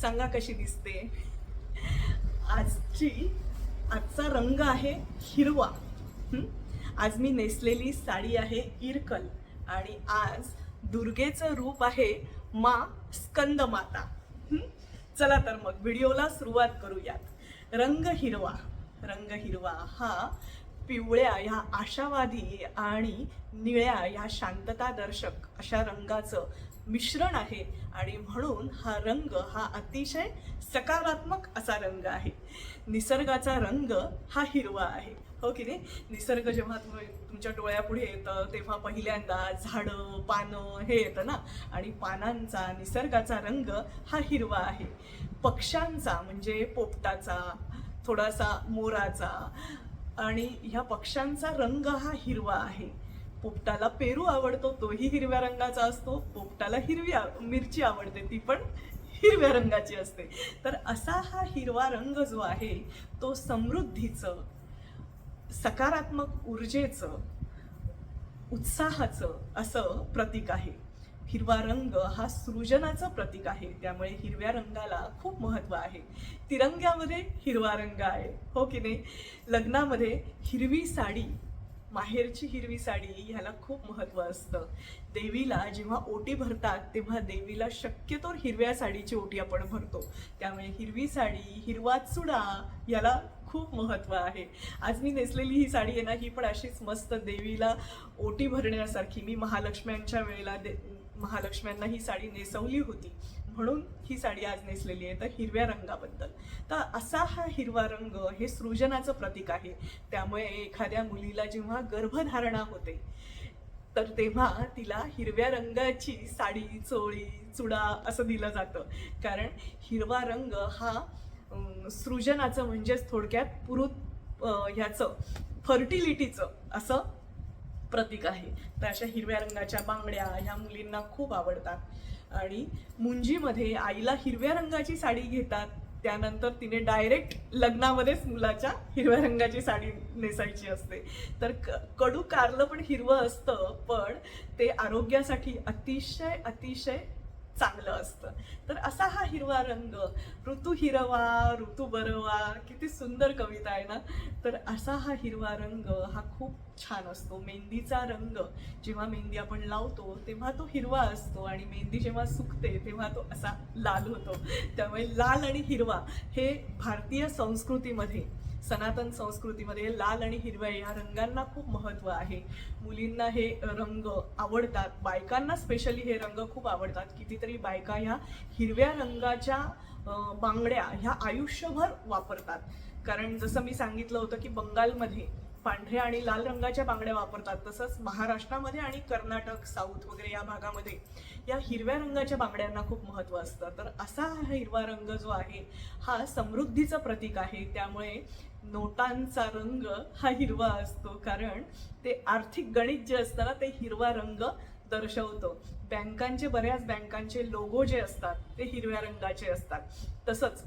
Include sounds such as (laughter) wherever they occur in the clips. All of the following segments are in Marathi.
सांगा कशी दिसते. आजची आजचा रंग आहे हिरवा. आज मी नेसलेली साडी आहे इरकल. आणि आज दुर्गेचं रूप आहे मा स्कंद माता चला तर मग व्हिडिओला सुरुवात करूयात. रंग हिरवा रंग हिरवा. हा पिवळ्या ह्या आशावादी आणि निळ्या या शांतता दर्शक अशा रंगाचं मिश्रण आहे आणि म्हणून हा रंग हा अतिशय सकारात्मक असा रंग आहे. निसर्गाचा रंग हा हिरवा आहे. हो की नाही? निसर्ग जेव्हा तुम्ही तुमच्या डोळ्यापुढे येतं तेव्हा पहिल्यांदा झाडं पानं हे येतं ना? आणि पानांचा निसर्गाचा रंग हा हिरवा आहे. पक्ष्यांचा म्हणजे पोपटाचा थोडासा मोराचा आणि ह्या पक्ष्यांचा रंग हा हिरवा आहे. पोपटाला पेरू आवडतो तोही हिरव्या रंगाचा असतो. पोपटाला हिरवी मिरची आवडते ती पण हिरव्या रंगाची असते. तर असा हा हिरवा रंग जो आहे तो समृद्धीचं सकारात्मक ऊर्जेचं उत्साहाचं असं प्रतीक आहे. हिरवा रंग हा सृजनाचं प्रतीक आहे त्यामुळे हिरव्या रंगाला खूप महत्त्व आहे. तिरंग्यामध्ये हिरवा रंग आहे हो की नाही? लग्नामध्ये हिरवी साडी माहेरची हिरवी साडी ह्याला खूप महत्त्व असतं. देवीला जेव्हा ओटी भरतात तेव्हा देवीला शक्यतोर हिरव्या साडीची ओटी आपण भरतो. त्यामुळे हिरवी साडी हिरवा चुडा याला खूप महत्त्व आहे. आज मी नेसलेली ही साडी आहे ना ही पण अशीच मस्त देवीला ओटी भरण्यासारखी. मी महालक्ष्म्यांच्या वेळेला दे महालक्ष्म्यांना ही साडी नेसवली होती. म्हणून ही साडी आज नेसलेली आहे तर हिरव्या रंगाबद्दल. तर असा हा हिरवा रंग हे सृजनाचं प्रतीक आहे. त्यामुळे एखाद्या मुलीला जेव्हा गर्भधारणा होते तर तेव्हा तिला हिरव्या रंगाची साडी चोळी चुडा असं दिलं जातं. कारण हिरवा रंग हा सृजनाचं म्हणजेच थोडक्यात पुरुत ह्याचं फर्टिलिटीचं असं प्रतीक आहे. तर अशा हिरव्या रंगाच्या बांगड्या ह्या मुलींना खूप आवडतात. आणि मुंजीमध्ये आईला हिरव्या रंगाची साडी घेतात. त्यानंतर तिने डायरेक्ट लग्नामध्येच मुलाच्या हिरव्या रंगाची साडी नेसायची असते. तर क कडू कारलं पण हिरवं असतं पण ते आरोग्यासाठी अतिशय अतिशय चांगलं असतं. तर असा हा हिरवा रंग ऋतू हिरवा ऋतू बरवा किती सुंदर कविता आहे ना? तर असा हा हिरवा रंग हा खूप छान असतो. मेहंदीचा रंग जेव्हा मेहंदी आपण लावतो तेव्हा तो हिरवा असतो आणि मेहंदी जेव्हा सुकते तेव्हा तो असा लाल होतो. त्यामुळे लाल आणि हिरवा हे भारतीय संस्कृतीमध्ये सनातन संस्कृतीमध्ये लाल आणि हिरव्या या रंगांना खूप महत्त्व आहे. मुलींना हे रंग आवडतात. बायकांना स्पेशली हे रंग खूप आवडतात. कितीतरी बायका ह्या हिरव्या रंगाच्या बांगड्या ह्या आयुष्यभर वापरतात. कारण जसं मी सांगितलं होतं की बंगालमध्ये पांढऱ्या आणि लाल रंगाच्या बांगड्या वापरतात. तसंच महाराष्ट्रामध्ये आणि कर्नाटक साऊथ वगैरे या भागामध्ये या हिरव्या रंगाच्या बांगड्यांना खूप महत्त्व असतं. तर असा हा हिरवा रंग जो आहे हा समृद्धीचं प्रतीक आहे. त्यामुळे नोटांचा रंग हा हिरवा असतो. कारण ते आर्थिक गणित जे असतं ना ते हिरवा रंग दर्शवतो. बँकांचे बऱ्याच बँकांचे लोगो जे असतात ते हिरव्या रंगाचे असतात. तसंच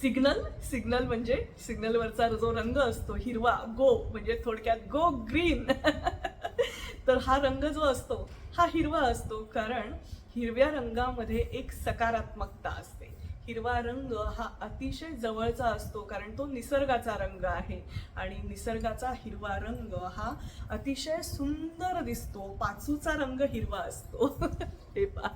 सिग्नल सिग्नल म्हणजे सिग्नलवरचा जो रंग असतो हिरवा गो म्हणजे थोडक्यात गो ग्रीन. (laughs) तर हा रंग जो असतो हा हिरवा असतो कारण हिरव्या रंगामध्ये एक सकारात्मकता असते. हिरवा रंग हा अतिशय जवळचा असतो कारण तो निसर्गाचा रंग आहे आणि निसर्गाचा हिरवा रंग हा अतिशय सुंदर दिसतो पाचूचा रंग हिरवा असतो. (laughs) हे पा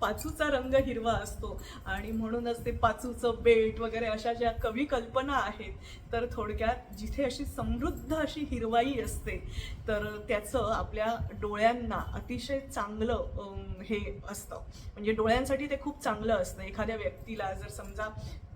पाचूचा रंग हिरवा असतो. आणि म्हणूनच ते पाचूचं बेट वगैरे अशा ज्या कवी कल्पना आहेत तर थोडक्यात जिथे अशी समृद्ध अशी हिरवाई असते तर त्याचं आपल्या डोळ्यांना अतिशय चांगलं हे असतं. म्हणजे डोळ्यांसाठी ते खूप चांगलं असतं. एखाद्या व्यक्तीला जर समजा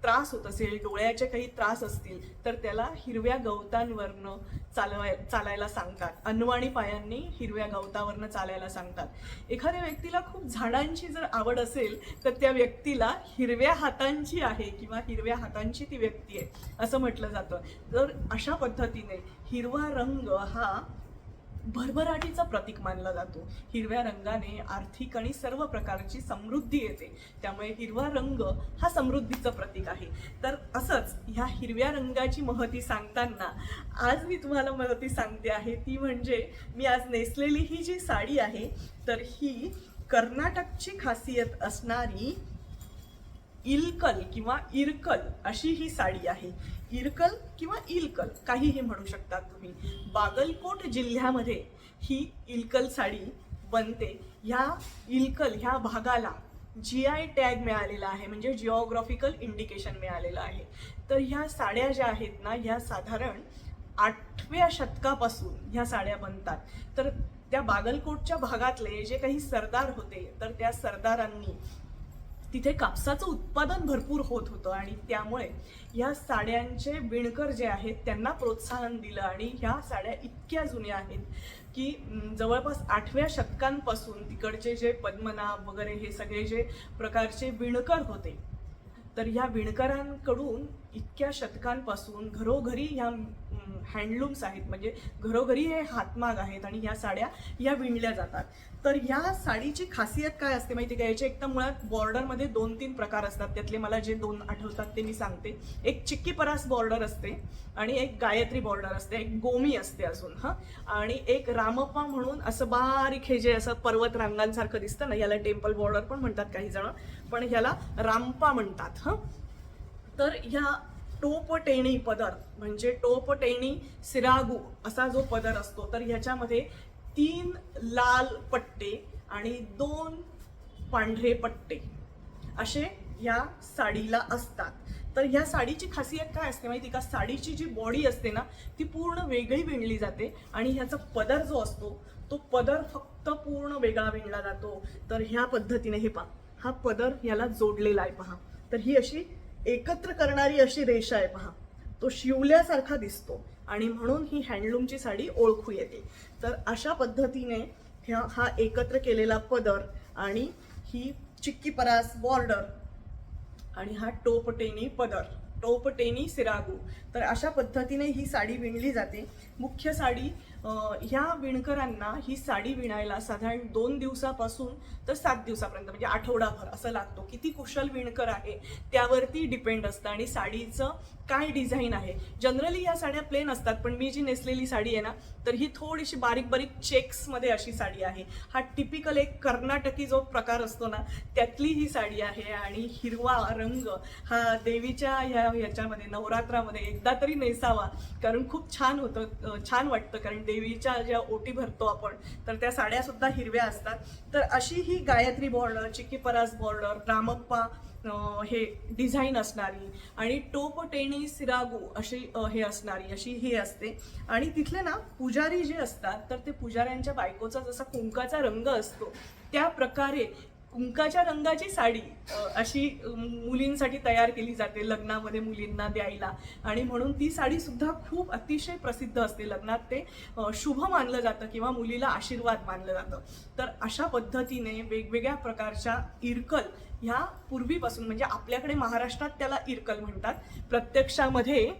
त्रास होत असेल डोळ्याचे काही त्रास असतील तर त्याला हिरव्या गवतांवरनं चालवाय चालायला सांगतात. अनवाणी पायांनी हिरव्या गवतावरनं चालायला सांगतात. एखाद्या व्यक्तीला खूप झाडांची जर आवड असेल तर त्या व्यक्तीला हिरव्या हातांची आहे किंवा हिरव्या हातांची ती व्यक्ती आहे असं म्हटलं जातं. तर अशा पद्धतीने हिरवा रंग हा भरभराटीचा प्रतीक मानला जातो. हिरव्या रंगाने आर्थिक आणि सर्व प्रकारची समृद्धी येते. त्यामुळे हिरवा रंग हा समृद्धीचं प्रतीक आहे. तर असंच ह्या हिरव्या रंगाची महती सांगताना आज मी तुम्हाला महती सांगते आहे. ती म्हणजे मी आज नेसलेली ही जी साडी आहे तर ही कर्नाटकची खासियत असणारी इलकल किंवा इरकल अशी ही साडी आहे. इरकल किंवा इलकल काहीही म्हणू शकता तुम्ही. बागलकोट जिल्ह्यामध्ये ही इलकल साडी बनते. ह्या इलकल ह्या भागाला जी आय टॅग मिळालेला आहे म्हणजे जिओग्राफिकल इंडिकेशन मिळालेलं आहे. तर ह्या साड्या ज्या आहेत ना ह्या साधारण आठव्या शतकापासून ह्या साड्या बनतात. तर त्या बागलकोटच्या भागातले जे काही सरदार होते तर त्या सरदारांनी तिथे कापसाचं उत्पादन भरपूर होत होतं आणि त्यामुळे ह्या साड्यांचे विणकर जे आहेत त्यांना प्रोत्साहन दिलं आणि ह्या साड्या इतक्या जुन्या आहेत की जवळपास आठव्या शतकांपासून तिकडचे जे पद्मनाभ वगैरे हे सगळे जे प्रकारचे विणकर होते तर ह्या विणकरांकडून इतक्या शतकांपासून घरोघरी ह्या हँडलूम्स आहेत म्हणजे घरोघरी हे हातमाग आहेत आणि ह्या साड्या या विणल्या जातात. तर ह्या साडीची खासियत काय असते माहिती का? याचे एक तर मुळात बॉर्डरमध्ये दोन तीन प्रकार असतात. त्यातले मला जे दोन आठवतात ते मी सांगते. एक चिक्की परास बॉर्डर असते आणि एक गायत्री बॉर्डर असते एक गोमी असते अजून हां? आणि एक रामप्पा म्हणून असं बारीक हे जे असं पर्वत रांगांसारखं दिसतं ना याला टेम्पल बॉर्डर पण म्हणतात काही जण पण ह्याला रामपा म्हणतात हां? तर ह्या टोपटेणी पदर म्हणजे टोपटेणी सिरागू असा जो पदर असतो तर ह्याच्यामध्ये तीन लाल पट्टे आणि दोन पांढरे पट्टे असे ह्या साडीला असतात. तर ह्या साडीची खासियत काय असते माहिती का? साडीची जी बॉडी असते ना ती पूर्ण वेगळी विणली जाते आणि ह्याचा पदर जो असतो तो पदर फक्त पूर्ण वेगळा विणला जातो. तर ह्या पद्धतीने हे पहा हा पदर याला जोडलेला आहे पहा. तर ही अशी एकत्र करणारी अशी रेषा आहे पहा. तो शिवल्यासारखा दिसतो आणि म्हणून ही हँडलूमची साडी ओळखू येते. तर अशा पद्धतीने ह्या हा एकत्र केलेला पदर आणि ही चिक्की परास बॉर्डर आणि हा टोपटेनी पदर. टोपटेनी सिरागू. तर अशा पद्धतीने ही साडी विणली जाते. मुख्य साडी ह्या विणकरांना ही साडी विणायला साधारण दोन दिवसापासून तर सात दिवसापर्यंत म्हणजे आठवडाभर असं लागतो. किती कुशल विणकर आहे त्यावरती डिपेंड असतं. आणि साडीचं काय डिझाईन आहे? जनरली या साड्या प्लेन असतात पण मी जी नेसलेली साडी आहे ना तर ही थोडीशी बारीक बारीक चेक्समध्ये अशी साडी आहे. हा टिपिकल एक कर्नाटकी जो प्रकार असतो ना त्यातली ही साडी आहे. आणि हिरवा रंग हा देवीच्या ह्या ह्याच्यामध्ये नवरात्रामध्ये एकदा तरी नेसावा. कारण खूप छान होतं छान वाटतं. कारण देवीच्या ज्या ओटी भरतो आपण तर त्या साड्या सुद्धा हिरव्या असतात. तर अशी ही गायत्री बॉर्डर चिक्की परास बॉर्डर रामप्पा हे डिझाईन असणारी आणि टोप टेणी सिरागू अशी हे असणारी अशी ही असते. आणि तिथले ना पुजारी जे असतात तर ते पुजाऱ्यांच्या बायकोचा जसा कुंकाचा रंग असतो त्या प्रकारे कुंकाच्या रंगाची साडी अशी मुलींसाठी तयार केली जाते लग्नामध्ये मुलींना द्यायला. आणि म्हणून ती साडी सुद्धा खूप अतिशय प्रसिद्ध असते. लग्नात ते शुभ मानलं जातं किंवा मुलीला आशीर्वाद मानलं जातं. तर अशा पद्धतीने वेगवेगळ्या प्रकारच्या इरकल ह्या पूर्वीपासून म्हणजे आपल्याकडे महाराष्ट्रात त्याला इरकल म्हणतात. प्रत्यक्षामध्ये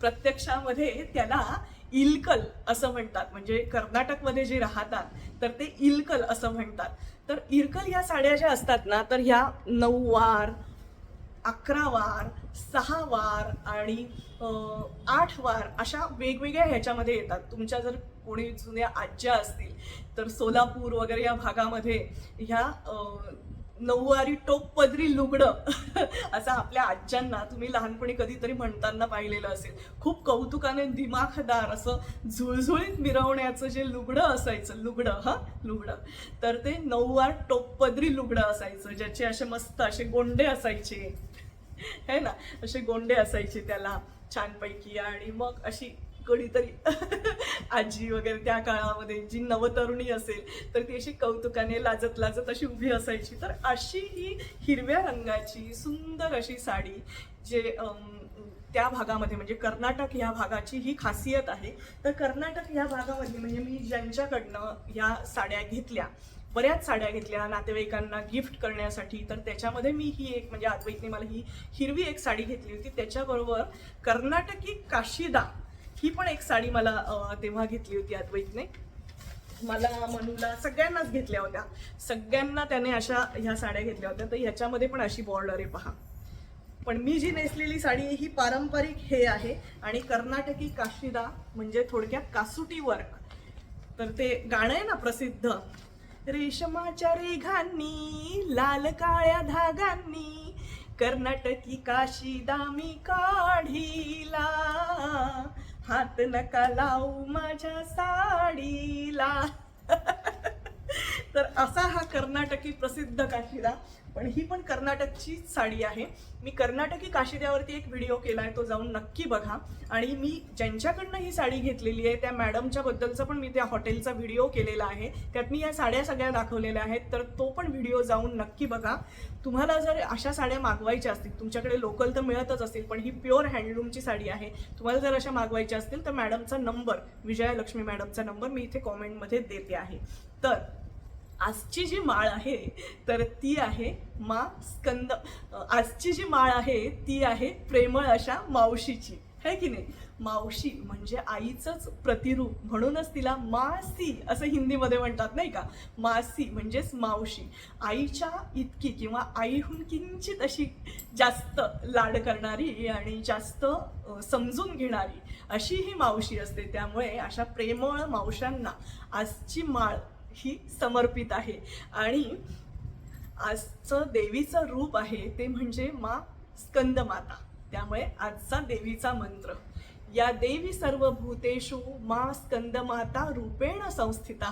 प्रत्यक्षामध्ये त्याला इलकल असं म्हणतात. म्हणजे कर्नाटकमध्ये जे राहतात तर ते इलकल असं म्हणतात. तर इरकल ह्या साड्या ज्या असतात ना तर ह्या नऊ वार अकरा वार सहा वार आणि आठ वार अशा वेगवेगळ्या ह्याच्यामध्ये येतात. तुमच्या जर कोणी जुन्या आज्या असतील तर सोलापूर वगैरे या भागामध्ये ह्या नऊवारी टोप पदरी लुगडं. (laughs) असं आपल्या आज्यांना तुम्ही लहानपणी कधीतरी म्हणताना पाहिलेलं असेल. खूप कौतुकाने दिमाखदार असं झुळझुळीत मिरवण्याचं जे लुगडं असायचं लुगडं हा? लुगडं. तर ते नऊवार टोप पदरी लुगडं असायचं ज्याचे असे मस्त असे गोंडे असायचे. (laughs) है ना? असे गोंडे असायचे त्याला छानपैकी आणि मग अशी कोणीतरी (laughs) आजी वगैरे त्या काळामध्ये जी नवतरुणी असेल तर ती अशी कौतुकाने लाजत लाजत अशी उभी असायची. तर अशी ही हिरव्या रंगाची सुंदर अशी साडी जे त्या भागामध्ये म्हणजे कर्नाटक ह्या भागाची ही खासियत आहे. तर कर्नाटक ह्या भागामध्ये म्हणजे मी ज्यांच्याकडनं ह्या साड्या घेतल्या बऱ्याच साड्या घेतल्या नातेवाईकांना गिफ्ट करण्यासाठी तर त्याच्यामध्ये मी ही एक म्हणजे अद्वैतने मला ही हिरवी एक साडी घेतली होती. त्याच्याबरोबर कर्नाटकी काशिदा ही पण एक साडी मला तेव्हा घेतली होती अद्वैतने. मला मनूला सगळ्यांनाच घेतल्या होत्या. सगळ्यांना त्याने अशा ह्या साड्या घेतल्या होत्या. तर ह्याच्यामध्ये पण अशी बॉर्डर आहे पहा. पण मी जी नेसलेली साडी ही पारंपरिक हे आहे आणि कर्नाटकी काशिदा म्हणजे थोडक्यात कासुटी वर्क तर ते गाणं आहे ना प्रसिद्ध. रेशमाच्या रेघांनी लाल काळ्या धागांनी कर्नाटकी काशी दामी काढीला. हात नका लावू माझ्या साडीला. (laughs) तर असा हा कर्नाटकी प्रसिद्ध काशिदा पण ही पण कर्नाटकची साडी आहे. मी कर्नाटकी काशिद्यावरती एक व्हिडिओ केला आहे तो जाऊन नक्की बघा. आणि मी ज्यांच्याकडनं ही साडी घेतलेली आहे त्या मॅडमच्या बद्दलचा पण मी त्या हॉटेलचा व्हिडिओ केलेला आहे. त्यात मी या साड्या सगळ्या दाखवलेल्या आहेत तर तो पण व्हिडिओ जाऊन नक्की बघा. तुम्हाला जर अशा साड्या मागवायच्या असतील तुमच्याकडे लोकल तर मिळतच असतील पण ही प्युअर हँडलूमची साडी आहे. तुम्हाला जर अशा मागवायच्या असतील तर मॅडमचा नंबर विजया लक्ष्मी मॅडमचा नंबर मी इथे कॉमेंटमध्ये देते आहे. तर आजची जी माळ आहे तर ती आहे मा स्कंद. आजची जी माळ आहे ती आहे प्रेमळ अशा मावशीची. है की नाही? मावशी म्हणजे आईचंच प्रतिरूप. म्हणूनच तिला मासी असं हिंदीमध्ये म्हणतात नाही का? मासी म्हणजेच मावशी. आईच्या इतकी किंवा आईहून किंचित अशी जास्त लाड करणारी आणि जास्त समजून घेणारी अशी ही मावशी असते. त्यामुळे अशा प्रेमळ मावशांना आजची माळ ही समर्पित आहे. आणि आजचं देवीचं रूप आहे ते म्हणजे मा स्कंदमाता. त्यामुळे आजचा देवीचा मंत्र. या देवी सर्व भूतेषु मा स्कंदमाता रूपेण संस्थित.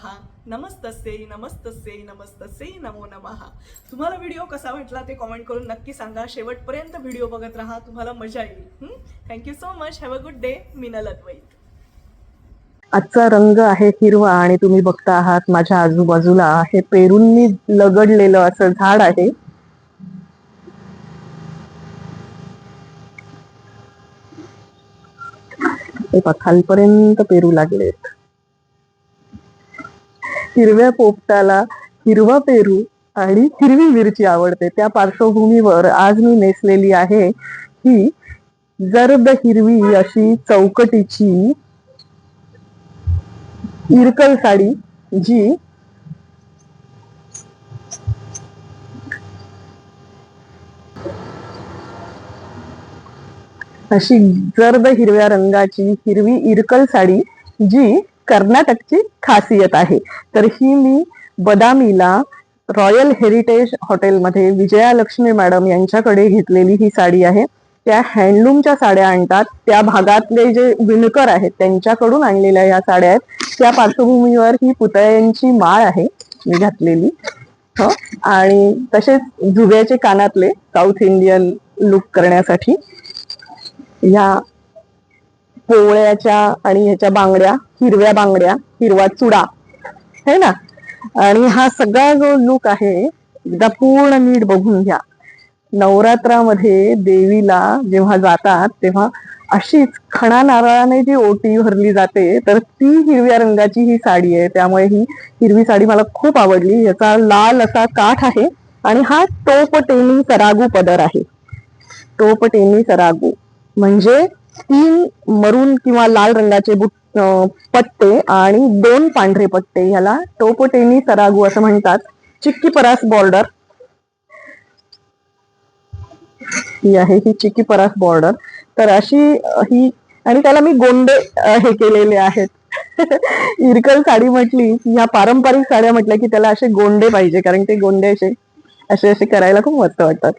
नमस्तसे नमस्तसे नमस्तसे नमो नमः. तुम्हाला व्हिडिओ कसा वाटला ते कॉमेंट करून नक्की सांगा. शेवटपर्यंत व्हिडिओ बघत राहा तुम्हाला मजा येईल. Thank you so much have a good day Minal Advait आजचा रंग आहे हिरवा आणि तुम्ही बघता आहात माझ्या आजूबाजूला हे पेरूंनी लगडलेलं असं झाड आहे. खालपर्यंत पेरू लागलेत. हिरव्या पोपटाला हिरवा पेरू आणि हिरवी मिरची आवडते. त्या पार्श्वभूमीवर आज मी नेसलेली आहे ही जर्द हिरवी अशी चौकटीची इरकल साडी जी अशी जर्द हिरव्या रंगाची हिरवी इरकल साडी जी कर्नाटकची खासियत आहे. तर ही मी बदामीला रॉयल हेरिटेज हॉटेलमध्ये विजयालक्ष्मी मॅडम यांच्याकडे घेतलेली ही साडी आहे. त्या हँडलूमच्या साड्या आणतात. त्या भागातले जे विणकर आहेत त्यांच्याकडून आणलेल्या या साड्या आहेत. त्या पार्श्वभूमीवर ही पुतळ्यांची माळ आहे मी घातलेली. हो? आणि तसेच जुव्याचे कानातले साऊथ इंडियन लुक करण्यासाठी या पोवळ्याच्या आणि ह्याच्या बांगड्या हिरव्या बांगड्या हिरवा चुडा है ना? आणि हा सगळा जो लुक आहे एकदा पूर्ण नीट बघून घ्या. नवरात्रामध्ये देवीला जेव्हा जातात तेव्हा अशीच खणा नारळाने जी ओटी भरली जाते तर ती हिरव्या रंगाची ही साडी आहे. त्यामुळे ही हिरवी साडी मला खूप आवडली. याचा लाल असा काठ आहे आणि हा टोपटेनी सरागू पदर आहे. टोपटेनी सरागू म्हणजे तीन मरून किंवा लाल रंगाचे बुट पट्टे आणि दोन पांढरे पट्टे. ह्याला टोपटेनी सरागू असं म्हणतात. चिक्की परास बॉर्डर. ही आहे ही चिकी परास बॉर्डर. तर अशी ही आणि त्याला मी गोंडे हे केलेले आहेत. (laughs) इरकल साडी म्हटली ह्या पारंपरिक साड्या म्हटल्या की त्याला असे गोंडे पाहिजे कारण ते गोंडे असे असे असे करायला खूप मस्त वाटतात.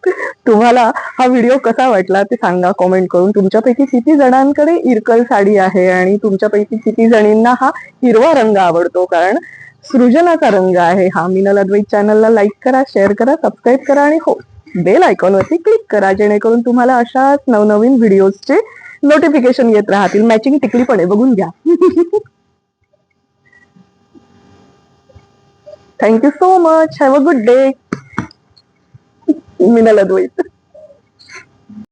तुम्हाला हा व्हिडिओ कसा वाटला ते सांगा कॉमेंट करून. तुमच्यापैकी किती जणांकडे इरकल साडी आहे आणि तुमच्यापैकी किती जणींना हा हिरवा रंग आवडतो? कारण सृजनाचा रंग आहे हा. मिनल अद्वैत चॅनलला लाईक करा शेअर करा सबस्क्राईब करा आणि हो. बेल आयकॉनवरती क्लिक करा जेणेकरून तुम्हाला अशाच नवनवीन व्हिडिओजचे नोटिफिकेशन येत राहतील. मॅचिंग टिकली पण आहे बघून घ्या thank you so much have a good day Minal Advait